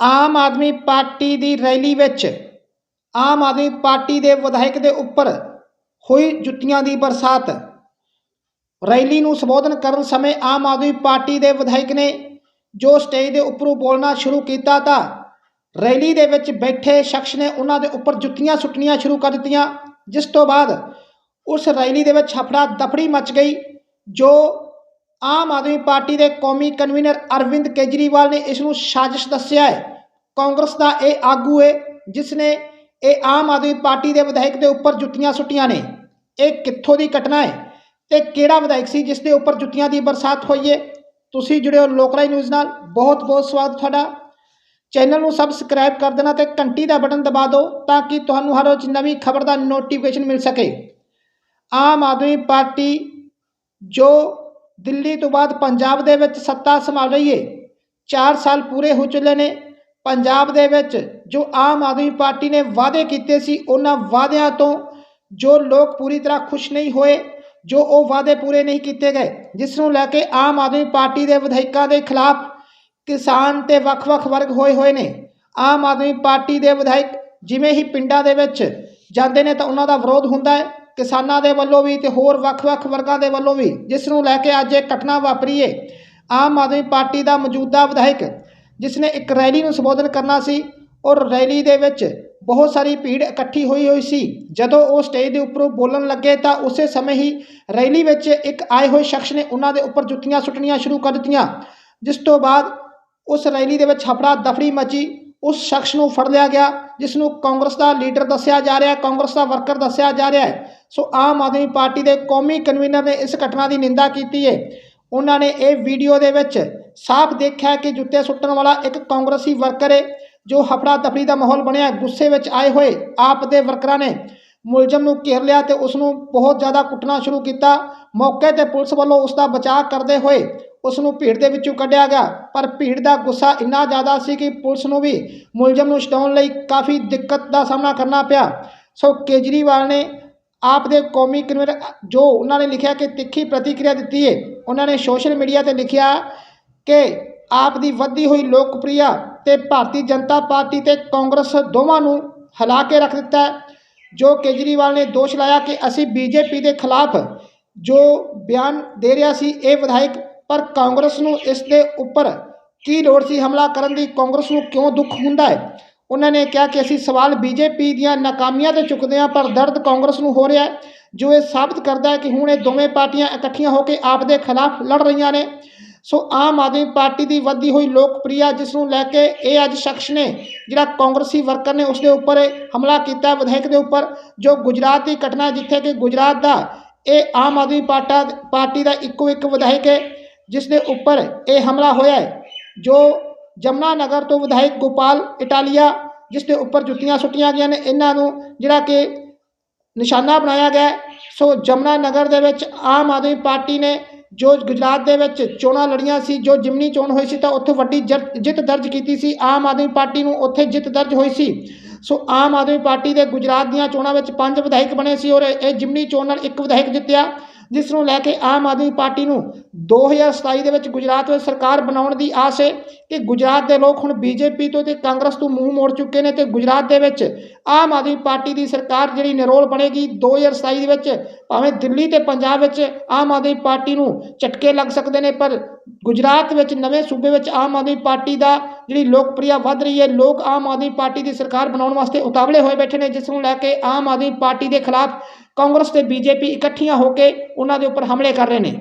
Aam Aadmi party ਦੀ rally ਵਿੱਚ Aam Aadmi party ਦੇ ਵਿਧਾਇਕ ਦੇ ਉੱਪਰ ਹੋਈ ਜੁੱਤੀਆਂ ਦੀ ਬਰਸਾਤ। ਰੈਲੀ ਨੂੰ ਸੰਬੋਧਨ ਕਰਨ ਸਮੇਂ ਆਮ ਆਦਮੀ ਪਾਰਟੀ ਦੇ ਵਿਧਾਇਕ ਨੇ ਜੋ ਸਟੇਜ ਦੇ ਉੱਪਰੋਂ ਬੋਲਣਾ ਸ਼ੁਰੂ ਕੀਤਾ ਤਾਂ ਰੈਲੀ ਦੇ ਵਿੱਚ ਬੈਠੇ ਸ਼ਖਸ ਨੇ ਉਹਨਾਂ ਦੇ ਉੱਪਰ ਜੁੱਤੀਆਂ ਸੁੱਟਣੀਆਂ ਸ਼ੁਰੂ ਕਰ ਦਿੱਤੀਆਂ, ਜਿਸ ਤੋਂ ਬਾਅਦ ਉਸ ਰੈਲੀ ਦੇ ਵਿੱਚ ਹਫੜਾ ਦਫੜੀ ਮਚ ਗਈ, ਜੋ ਆਮ ਆਦਮੀ ਪਾਰਟੀ ਦੇ ਕੌਮੀ ਕਨਵੀਨਰ ਅਰਵਿੰਦ ਕੇਜਰੀਵਾਲ ਨੇ ਇਸ ਨੂੰ ਸਾਜ਼ਿਸ਼ ਦੱਸਿਆ ਹੈ। ਕਾਂਗਰਸ ਦਾ ਇਹ ਆਗੂ ਹੈ, ਜਿਸ ਨੇ ਇਹ ਆਮ ਆਦਮੀ ਪਾਰਟੀ ਦੇ ਵਿਧਾਇਕ ਦੇ ਉੱਪਰ ਜੁੱਤੀਆਂ ਸੁੱਟੀਆਂ ਨੇ। ਇਹ ਕਿੱਥੋਂ ਦੀ ਘਟਨਾ ਹੈ ਤੇ ਕਿਹੜਾ ਵਿਧਾਇਕ ਸੀ ਜਿਸ ਦੇ ਉੱਪਰ ਜੁੱਤੀਆਂ ਦੀ ਬਰਸਾਤ ਹੋਈ ਹੈ? ਤੁਸੀਂ ਜੁੜਿਓ ਲੋਕਲਾਈ ਨਿਊਜ਼ ਨਾਲ। ਬਹੁਤ ਬਹੁਤ ਸਵਾਗਤ ਤੁਹਾਡਾ। ਚੈਨਲ ਨੂੰ ਸਬਸਕ੍ਰਾਈਬ ਕਰ ਦੇਣਾ ਤੇ ਘੰਟੀ ਦਾ ਬਟਨ ਦਬਾ ਦਿਓ ਤਾਂ ਕਿ ਤੁਹਾਨੂੰ ਹਰ ਰੋਜ਼ ਨਵੀਂ ਖਬਰ ਦਾ ਨੋਟੀਫਿਕੇਸ਼ਨ ਮਿਲ ਸਕੇ। ਆਮ ਆਦਮੀ ਪਾਰਟੀ ਜੋ ਦਿੱਲੀ ਤੋਂ ਬਾਅਦ ਪੰਜਾਬ ਦੇ ਵਿੱਚ ਸੱਤਾ ਸੰਭਾਲ ਰਹੀ ਹੈ 4 ਸਾਲ ਪੂਰੇ ਹੋ ਚੁੱਲੇ ਨੇ। ਪੰਜਾਬ ਦੇ ਵਿੱਚ ਜੋ ਆਮ ਆਦਮੀ ਪਾਰਟੀ ਨੇ ਵਾਅਦੇ ਕੀਤੇ ਸੀ, ਉਹਨਾਂ ਵਾਅਦਿਆਂ ਤੋਂ ਜੋ ਲੋਕ ਪੂਰੀ ਤਰ੍ਹਾਂ ਖੁਸ਼ ਨਹੀਂ ਹੋਏ, ਜੋ ਉਹ ਵਾਅਦੇ ਪੂਰੇ ਨਹੀਂ ਕੀਤੇ ਗਏ, ਜਿਸ ਨੂੰ ਲੈ ਕੇ ਆਮ ਆਦਮੀ ਪਾਰਟੀ ਦੇ ਵਿਧਾਇਕਾਂ ਦੇ ਖਿਲਾਫ ਕਿਸਾਨ ਤੇ ਵੱਖ-ਵੱਖ ਵਰਗ ਹੋਏ ਹੋਏ ਨੇ। ਆਮ ਆਦਮੀ ਪਾਰਟੀ ਦੇ ਵਿਧਾਇਕ ਜਿਵੇਂ ਹੀ ਪਿੰਡਾਂ ਦੇ ਵਿੱਚ ਜਾਂਦੇ ਨੇ ਤਾਂ ਉਹਨਾਂ ਦਾ ਵਿਰੋਧ ਹੁੰਦਾ ਹੈ। ਕਿਸਾਨਾਂ ਦੇ ਵੱਲੋਂ ਵੀ ਤੇ ਹੋਰ ਵੱਖ-ਵੱਖ ਵਰਗਾਂ ਦੇ ਵੱਲੋਂ ਵੀ ਜਿਸ ਨੂੰ ਲੈ ਕੇ ਅੱਜ ਇਹ ਘਟਨਾ ਵਾਪਰੀ ਹੈ ਆਮ ਆਦਮੀ ਪਾਰਟੀ ਦਾ ਮੌਜੂਦਾ ਵਿਧਾਇਕ ਜਿਸ ਨੇ ਇੱਕ ਰੈਲੀ ਨੂੰ ਸੰਬੋਧਨ ਕਰਨਾ ਸੀ, ਔਰ ਰੈਲੀ ਦੇ ਵਿੱਚ ਬਹੁਤ ਸਾਰੀ ਭੀੜ ਇਕੱਠੀ ਹੋਈ ਹੋਈ ਸੀ। ਜਦੋਂ ਉਹ ਸਟੇਜ ਦੇ ਉੱਪਰੋਂ ਬੋਲਣ ਲੱਗੇ ਤਾਂ ਉਸੇ ਸਮੇਂ ਹੀ ਰੈਲੀ ਵਿੱਚ ਇੱਕ ਆਏ ਹੋਏ ਸ਼ਖਸ ਨੇ ਉਹਨਾਂ ਦੇ ਉੱਪਰ ਜੁੱਤੀਆਂ ਸੁੱਟਣੀਆਂ ਸ਼ੁਰੂ ਕਰ ਦਿੱਤੀਆਂ, ਜਿਸ ਤੋਂ ਬਾਅਦ ਉਸ ਰੈਲੀ ਦੇ ਵਿੱਚ ਹਫੜਾ ਦਫੜੀ ਮਚੀ। ਉਸ ਸ਼ਖਸ ਨੂੰ ਫੜ ਲਿਆ ਗਿਆ, ਜਿਸ ਨੂੰ ਕਾਂਗਰਸ ਦਾ ਲੀਡਰ ਦੱਸਿਆ ਜਾ ਰਿਹਾ ਹੈ, ਕਾਂਗਰਸ ਦਾ ਵਰਕਰ ਦੱਸਿਆ ਜਾ ਰਿਹਾ ਹੈ। ਸੋ ਆਮ ਆਦਮੀ ਪਾਰਟੀ ਦੇ ਕੌਮੀ ਕਨਵੀਨਰ ਨੇ ਇਸ ਘਟਨਾ ਦੀ ਨਿੰਦਾ ਕੀਤੀ ਹੈ ਉਹਨਾਂ ਨੇ ਇਹ ਵੀਡੀਓ ਦੇ ਵਿੱਚ ਸਾਫ਼ ਦੇਖਿਆ ਕਿ ਜੁੱਤੇ ਸੁੱਟਣ ਵਾਲਾ ਇੱਕ ਕਾਂਗਰਸੀ ਵਰਕਰ ਹੈ ਜੋ ਹਫੜਾ ਤਫੜੀ ਦਾ ਮਾਹੌਲ ਬਣਿਆ, ਗੁੱਸੇ ਵਿੱਚ ਆਏ ਹੋਏ ਆਪ ਦੇ ਵਰਕਰਾਂ ਨੇ ਮੁਲਜ਼ਮ ਨੂੰ ਘੇਰ ਲਿਆ ਤੇ ਉਸ ਨੂੰ ਬਹੁਤ ਜ਼ਿਆਦਾ ਕੁੱਟਣਾ ਸ਼ੁਰੂ ਕੀਤਾ। ਮੌਕੇ ਤੇ ਪੁਲਿਸ ਵੱਲੋਂ ਉਸ ਦਾ ਬਚਾਅ ਕਰਦੇ ਹੋਏ ਉਸ ਨੂੰ ਭੀੜ ਦੇ ਵਿੱਚੋਂ ਕੱਢਿਆ ਗਿਆ। ਪਰ ਭੀੜ ਦਾ ਗੁੱਸਾ ਇੰਨਾ ਜ਼ਿਆਦਾ ਸੀ ਕਿ ਪੁਲਿਸ ਨੂੰ ਵੀ ਮੁਲਜ਼ਮ ਨੂੰ ਛਡਾਉਣ ਲਈ ਕਾਫੀ ਦਿੱਕਤ ਦਾ ਸਾਹਮਣਾ ਕਰਨਾ ਪਿਆ। ਸੋ ਕੇਜਰੀਵਾਲ ਨੇ ਆਪ ਦੇ ਕੌਮੀ ਕਨਵੀਨਰ, ਜੋ ਉਹਨਾਂ ਨੇ ਲਿਖਿਆ ਕਿ ਤਿੱਖੀ ਪ੍ਰਤੀਕਿਰਿਆ ਦਿੱਤੀ ਹੈ ਉਹਨਾਂ ਨੇ ਸੋਸ਼ਲ ਮੀਡੀਆ ਤੇ ਲਿਖਿਆ ਕਿ ਆਪ ਦੀ ਵੱਧਦੀ ਹੋਈ ਲੋਕਪ੍ਰਿਆ ਤੇ ਭਾਰਤੀ ਜਨਤਾ ਪਾਰਟੀ ਤੇ ਕਾਂਗਰਸ ਦੋਵਾਂ ਨੂੰ ਹਿਲਾ ਕੇ ਰੱਖ ਦਿੱਤਾ ਜੋ ਕੇਜਰੀਵਾਲ ਨੇ ਦੋਸ਼ ਲਾਇਆ ਕਿ ਅਸੀਂ ਬੀਜੇਪੀ ਦੇ ਖਿਲਾਫ ਜੋ ਬਿਆਨ ਦੇ ਰਿਹਾ ਸੀ, ਇਹ ਵਿਧਾਇਕ ਪਰ ਕਾਂਗਰਸ ਨੂੰ ਇਸ ਦੇ ਉੱਪਰ ਕੀ ਲੋੜ ਸੀ ਹਮਲਾ ਕਰਨ ਦੀ? ਕਾਂਗਰਸ ਨੂੰ ਕਿਉਂ ਦੁੱਖ ਹੁੰਦਾ ਹੈ? ਉਹਨਾਂ ਨੇ ਕਿਹਾ ਕਿ ਅਸੀਂ ਸਵਾਲ ਬੀਜੇਪੀ ਦੀਆਂ ਨਾਕਾਮੀਆਂ ਤੇ ਚੁੱਕਦੇ ਹਾਂ, ਪਰ ਦਰਦ ਕਾਂਗਰਸ ਨੂੰ ਹੋ ਰਿਹਾ ਹੈ, ਜੋ ਇਹ ਸਾਬਤ ਕਰਦਾ ਹੈ ਕਿ ਹੁਣ ਇਹ ਦੋਵੇਂ ਪਾਰਟੀਆਂ ਇਕੱਠੀਆਂ ਹੋ ਕੇ ਆਪ ਦੇ ਖਿਲਾਫ ਲੜ ਰਹੀਆਂ ਨੇ। ਸੋ ਆਮ ਆਦਮੀ ਪਾਰਟੀ ਦੀ ਵੱਧਦੀ ਹੋਈ ਲੋਕਪ੍ਰਿਆ ਜਿਸ ਨੂੰ ਲੈ ਕੇ ਇਹ ਅੱਜ ਸ਼ਖਸ ਨੇ, ਜਿਹੜਾ ਕਾਂਗਰਸੀ ਵਰਕਰ ਨੇ, ਉਸ ਦੇ ਉੱਪਰ ਹਮਲਾ ਕੀਤਾ ਵਿਧਾਇਕ ਦੇ ਉੱਪਰ, ਜੋ ਗੁਜਰਾਤ ਦੀ ਘਟਨਾ ਜਿੱਥੇ ਕਿ ਗੁਜਰਾਤ ਦਾ ਇਹ ਆਮ ਆਦਮੀ ਪਾਰਟਾ ਪਾਰਟੀ ਦਾ ਇੱਕੋ ਇੱਕ ਵਿਧਾਇਕ ਹੈ। ਜਿਸ ਦੇ ਉੱਪਰ ਇਹ ਹਮਲਾ ਹੋਇਆ ਹੈ ਜੋ ਜਮਨਾ ਨਗਰ ਤੋਂ ਵਿਧਾਇਕ ਗੋਪਾਲ ਇਟਾਲੀਆ ਜਿਸ ਦੇ ਉੱਪਰ ਜੁੱਤੀਆਂ ਸੁੱਟੀਆਂ ਗਈਆਂ ਨੇ ਇਹਨਾਂ ਨੂੰ ਜਿਹੜਾ ਕਿ ਨਿਸ਼ਾਨਾ ਬਣਾਇਆ ਗਿਆ ਸੋ ਜਮਨਾ ਨਗਰ ਦੇ ਵਿੱਚ ਆਮ ਆਦਮੀ ਪਾਰਟੀ ਨੇ ਜੋ ਗੁਜਰਾਤ ਦੇ ਵਿੱਚ ਚੋਣਾਂ ਲੜੀਆਂ ਸੀ ਜੋ ਜਿਮਨੀ ਚੋਣ ਹੋਈ ਸੀ ਤਾਂ ਉੱਥੇ ਵੱਡੀ ਜਿੱਤ ਦਰਜ ਕੀਤੀ ਸੀ ਆਮ ਆਦਮੀ ਪਾਰਟੀ ਨੂੰ ਉੱਥੇ ਜਿੱਤ ਦਰਜ ਹੋਈ ਸੀ ਸੋ ਆਮ ਆਦਮੀ ਪਾਰਟੀ ਦੇ ਗੁਜਰਾਤ ਦੀਆਂ ਚੋਣਾਂ ਵਿੱਚ ਪੰਜ ਵਿਧਾਇਕ ਬਣੇ ਸੀ ਔਰ ਇਹ ਜਿਮਨੀ ਚੋਣ ਨਾਲ ਇੱਕ ਵਿਧਾਇਕ ਜਿੱਤਿਆ ਜਿਸ ਨੂੰ ਲੈ ਕੇ ਆਮ ਆਦਮੀ ਪਾਰਟੀ ਨੂੰ 2027 ਦੇ ਵਿੱਚ ਗੁਜਰਾਤ ਵਿੱਚ ਸਰਕਾਰ ਬਣਾਉਣ ਦੀ ਆਸ ਹੈ, ਕਿ ਗੁਜਰਾਤ ਦੇ ਲੋਕ ਹੁਣ ਬੀਜੇਪੀ ਤੋਂ ਤੇ ਕਾਂਗਰਸ ਤੋਂ ਮੂੰਹ ਮੋੜ ਚੁੱਕੇ ਨੇ ਤੇ ਗੁਜਰਾਤ ਦੇ ਵਿੱਚ ਆਮ ਆਦਮੀ ਪਾਰਟੀ ਦੀ ਸਰਕਾਰ ਜਿਹੜੀ ਨਿਰੋਲ ਬਣੇਗੀ 2027 ਦੇ ਵਿੱਚ ਭਾਵੇਂ ਦਿੱਲੀ ਤੇ ਪੰਜਾਬ ਵਿੱਚ ਆਮ ਆਦਮੀ ਪਾਰਟੀ ਨੂੰ ਝਟਕੇ ਲੱਗ ਸਕਦੇ ਨੇ, ਪਰ ਗੁਜਰਾਤ ਵਿੱਚ ਨਵੇਂ ਸੂਬੇ ਵਿੱਚ ਆਮ ਆਦਮੀ ਪਾਰਟੀ ਦਾ ਜਿਹੜੀ ਲੋਕਪ੍ਰਿਆ ਵੱਧ ਰਹੀ ਹੈ, ਲੋਕ ਆਮ ਆਦਮੀ ਪਾਰਟੀ ਦੀ ਸਰਕਾਰ ਬਣਾਉਣ ਵਾਸਤੇ ਉਤਾਵਲੇ ਹੋਏ ਬੈਠੇ ਨੇ, ਜਿਸ ਨੂੰ ਲੈ ਕੇ ਆਮ ਆਦਮੀ ਪਾਰਟੀ ਦੇ ਖਿਲਾਫ ਕਾਂਗਰਸ ਤੇ ਬੀਜੇਪੀ ਇਕੱਠੀਆਂ ਹੋ ਕੇ ਉਹਨਾਂ ਦੇ ਉੱਪਰ ਹਮਲੇ ਕਰ ਰਹੇ ਨੇ।